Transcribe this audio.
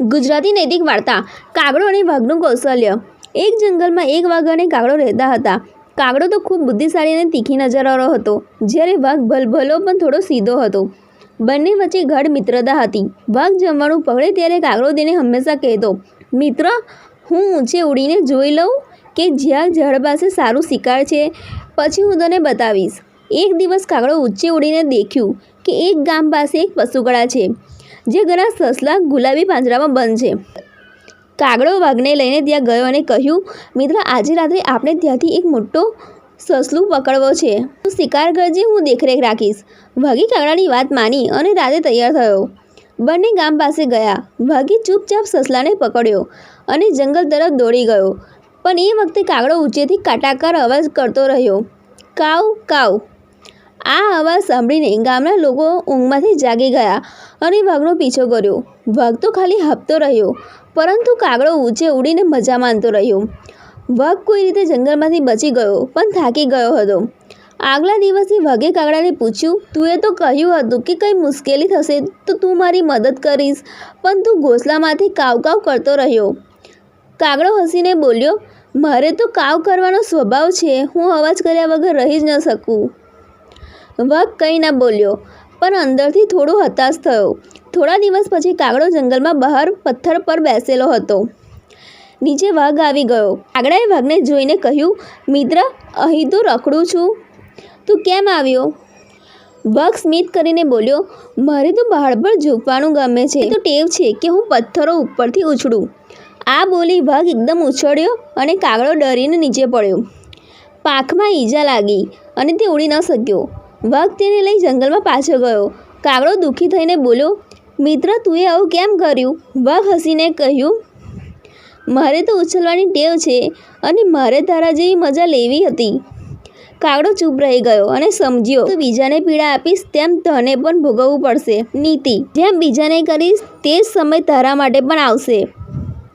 ગુજરાતી નૈતિક વાર્તા, કાગડો અને વાઘનું કૌશલ્ય. એક જંગલમાં એક વાઘ અને કાગડો રહેતા હતા. કાગડો તો ખૂબ બુદ્ધિશાળી અને તીખી નજરવાળો હતો, જ્યારે વાઘ ભલભલો પણ થોડો સીધો હતો. બંને વચ્ચે ગાઢ મિત્રતા હતી. વાઘ જમવાનું પકડે ત્યારે કાગડો તેને હંમેશા કહેતો, મિત્ર, હું ઊંચે ઉડીને જોઈ લઉં કે જ્યાં ઝાડ પાસે સારું શિકાર છે, પછી હું તને બતાવીશ. એક દિવસ કાગડો ઊંચે ઉડીને દેખ્યું કે એક ગામ પાસે એક પશુકળા છે. જે ઘણા સસલા ગુલાબી પાંજરામાં બંધ છે. કાગડો વાઘને લઈને ત્યાં ગયો અને કહ્યું, મિત્ર, આજે રાત્રે આપણે ત્યાંથી એક મોટો સસલું પકડવો છે. તું શિકાર કરજે, હું દેખરેખ રાખીશ. વાઘી કાગડાની વાત માની અને રાતે તૈયાર થયો. બંને ગામ પાસે ગયા. વાઘી ચૂપચાપ સસલાને પકડ્યો અને જંગલ તરફ દોડી ગયો. પણ એ વખતે કાગડો ઊંચેથી કાટાકાર અવાજ કરતો રહ્યો. કાવ કાવ આ અવાજ સાંભળીને ગામના લોકો ઊંઘમાંથી જાગી ગયા અને વાઘનો પીછો કર્યો. વાઘ તો ખાલી હપતો રહ્યો, પરંતુ કાગડો ઊંચે ઉડીને મજા માનતો રહ્યો. વાઘ કોઈ રીતે જંગલમાંથી બચી ગયો, પણ થાકી ગયો હતો. આગલા દિવસે વાઘે કાગડાને પૂછ્યું, તું એ તો કહ્યું હતું કે કંઈ મુશ્કેલી થશે, તો તું મારી મદદ કરીશ. પણ તું ઘોસલામાંથી કાવ કાવ કરતો રહ્યો. કાગડો હસીને બોલ્યો, મારે તો કાવ કરવાનો સ્વભાવ છે, હું અવાજ કર્યા વગર રહી જ ન શકું. વાઘ કંઈ ના બોલ્યો, પણ અંદરથી થોડો હતાશ થયો. થોડા દિવસ પછી કાગડો જંગલમાં બહાર પથ્થર પર બેસેલો હતો. નીચે વાઘ આવી ગયો. કાગડાએ વાઘને જોઈને કહ્યું, મિત્ર, અહીં તો રખડું છું. તું કેમ આવ્યો? વાઘ સ્મિત કરીને બોલ્યો, મારે તો પહાડ પર ઝૂકવાનું ગમે છે. તો ટેવ છે કે હું પથ્થરો ઉપરથી ઉછળું. આ બોલી વાઘ એકદમ ઉછળ્યો અને કાગડો ડરીને નીચે પડ્યો. પાંખમાં ઈજા લાગી અને તે ઉડી ન શક્યો. વાઘ તેને લઈ જંગલમાં પાછો ગયો. કાગડો દુઃખી થઈને બોલ્યો, મિત્ર, તું એ આવું કેમ કર્યું? વાઘ હસીને કહ્યું, મારે તો ઉછળવાની ટેવ છે અને મારે તારા જેવી મજા લેવી હતી. કાગડો ચૂપ રહી ગયો અને સમજ્યો, તો બીજાને પીડા આપીશ તેમ તને પણ ભોગવવું પડશે. નીતિ, જેમ બીજાને કરીશ, તે જ સમય તારા માટે પણ આવશે.